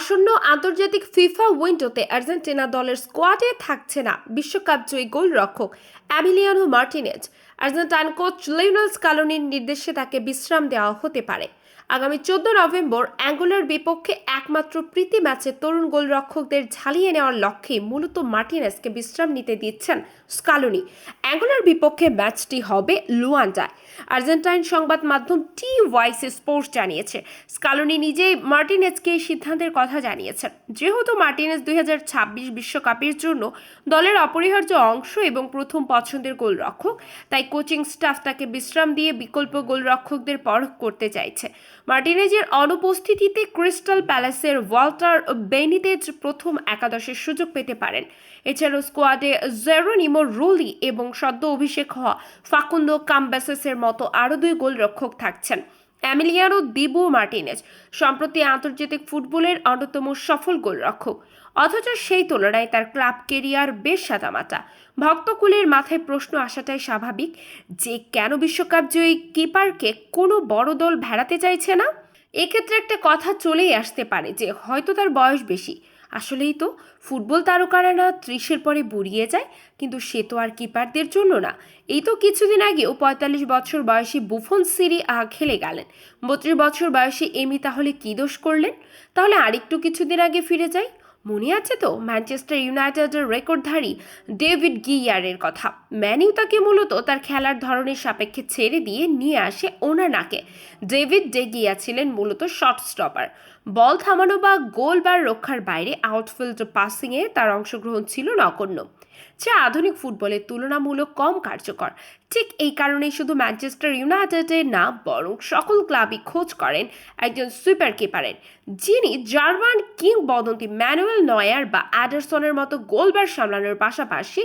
আসন্ন আন্তর্জাতিক ফিফা উইন্ডোতে আর্জেন্টিনা দলের স্কোয়াডে থাকছে না বিশ্বকাপ জয়ী গোলরক্ষক Emiliano Martinez. Argentine coach Lionel স্কালোনির নির্দেশে তাকে বিশ্রাম দেওয়া হতে পারে। আগামী চোদ্দ নভেম্বর অ্যাঙ্গোলার বিপক্ষে একমাত্র প্রীতি ম্যাচে তরুণ গোলরক্ষকদের ঝালিয়ে নেওয়ার লক্ষ্যে মূলত মার্টিনেসকে বিশ্রাম নিতে দিচ্ছেন স্কালোনি। অ্যাঙ্গোলার বিপক্ষে ম্যাচটি হবে লুয়ান্ডায় আর্জেন্টাইন সংবাদ মাধ্যম টি ওয়াইসি স্পোর্টস জানিয়েছে, স্কালোনি নিজেই মার্টিনেজকে এই সিদ্ধান্তের কথা জানিয়েছেন। যেহেতু মার্টিনেজ দুই বিশ্বকাপের জন্য দলের অপরিহার্য অংশ এবং প্রথম পছন্দের গোলরক্ষক, তাই কোচিং স্টাফ তাকে বিশ্রাম দিয়ে বিকল্প গোলরক্ষকদের পরখ করতে চাইছে। মার্টিনেজের অনুপস্থিতিতে ক্রিস্টাল প্যালেসের ওয়াল্টার বেনিতেজ প্রথম একাদশের সুযোগ পেতে পারেন। এছাড়াও স্কোয়াডে জেরোনিমো রোলি এবং সদ্য অভিষেক হওয়া ফাকুন্দো কাম্বাসেসের মতো আরও দুই গোলরক্ষক থাকছেন। অ্যামিলিয়ানো দিবু মার্টিনেজ, সম্প্রতি আন্তর্জাতিক ফুটবলের অন্যতম সফল গোলরক্ষক। অথচ সেই তুলনায় তার ক্লাব কেরিয়ার বেশ সাদামাটা। ভক্তকুলের মাথায় প্রশ্ন আসাটাই স্বাভাবিক, যে কেন বিশ্বকাপ জয়ী কিপারকে কোনো বড় দল ভেড়াতে চাইছে না? এক্ষেত্রে একটা কথা চলেই আসতে পারে যে হয়তো তার বয়স বেশি। আসলেই তো, ফুটবল তারকারা না ত্রিশের পরে বুড়িয়ে যায়, কিন্তু সে তো আর কিপারদের জন্য না। এই তো কিছুদিন আগেও পঁয়তাল্লিশ বছর বয়সী বুফন সিরি আ খেলে গেলেন। বত্রিশ বছর বয়সী এমি তাহলে কী দোষ করলেন? তাহলে আরেকটু কিছুদিন আগে ফিরে যাই মনে আছে তো? ম্যানচেস্টার ইউনাইটেডের রেকর্ডধারী ডেভিড গিয়ারের কথা। ম্যানিউ তাকে মূলত তার খেলার ধরনের সাপেক্ষে ছেড়ে দিয়ে নিয়ে আসে ওনানাকে। ডেভিড ডে গিয়া ছিলেন মূলত শর্ট স্টপার বল থামানো বা গোল বার রক্ষার বাইরে আউটফিল্ড পাসিংয়ে তার অংশগ্রহণ ছিল নগণ্য। যা আধুনিক ফুটবলের তুলনামূলক কম কার্যকর। ঠিক এই কারণেই শুধু ম্যানচেস্টার ইউনাইটেডের না, বরং সকল ক্লাবই খোঁজ করেন একজন সুইপার কিপারের যিনি জার্মান কিংবদন্তি ম্যানুয়েল নয়ার বা অ্যাডারসনের মতো গোলবার সামলানোর পাশাপাশি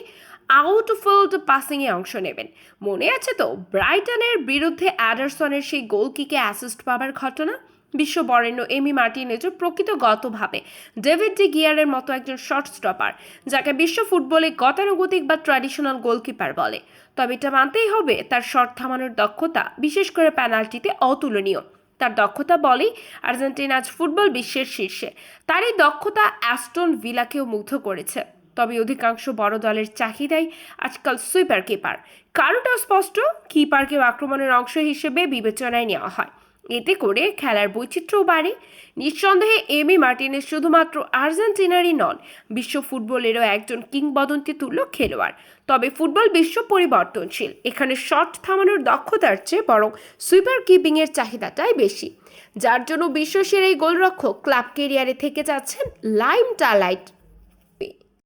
আউটফিল্ড পাসিংয়ে অংশ নেবেন। মনে আছে তো, ব্রাইটনের বিরুদ্ধে অ্যাডারসনের সেই গোলকিকে অ্যাসিস্ট পাবার ঘটনা? বিশ্ব বরেণ্য এমি মার্টিনেজও প্রকৃতগতভাবে। ডেভিড ডি গিয়ারের মতো একজন শর্ট স্টপার, যাকে বিশ্ব ফুটবলে গতানুগতিক বা ট্র্যাডিশনাল গোলকিপার বলে। তবে এটা মানতেই হবে, তার শট থামানোর দক্ষতা, বিশেষ করে পেনাল্টিতে অতুলনীয়। তার দক্ষতা বলেই আর্জেন্টিনা আজ ফুটবল বিশ্বের শীর্ষে। তার এই দক্ষতা অ্যাস্টন ভিলাকেও মুগ্ধ করেছে। তবে অধিকাংশ বড় দলের চাহিদাই আজকাল সুইপার কিপার কারোটাও স্পষ্ট, কিপারকেও আক্রমণের অংশ হিসেবে বিবেচনায় নেওয়া হয়। এতে করে খেলার বৈচিত্র্যও বাড়ে। নিঃসন্দেহে, এমি মার্টিনেস শুধুমাত্র আর্জেন্টিনারই নন, বিশ্ব ফুটবলেরও একজন কিংবদন্তি তুল্য খেলোয়াড়। তবে ফুটবল বিশ্ব পরিবর্তনশীল, এখানে শট থামানোর দক্ষতার চেয়ে বরং সুইপার কিপিংয়ের চাহিদাটাই বেশি। যার জন্য বিশ্বসের এই গোলরক্ষক ক্লাব কেরিয়ারে থেকে যাচ্ছেন লাইম টালাইট।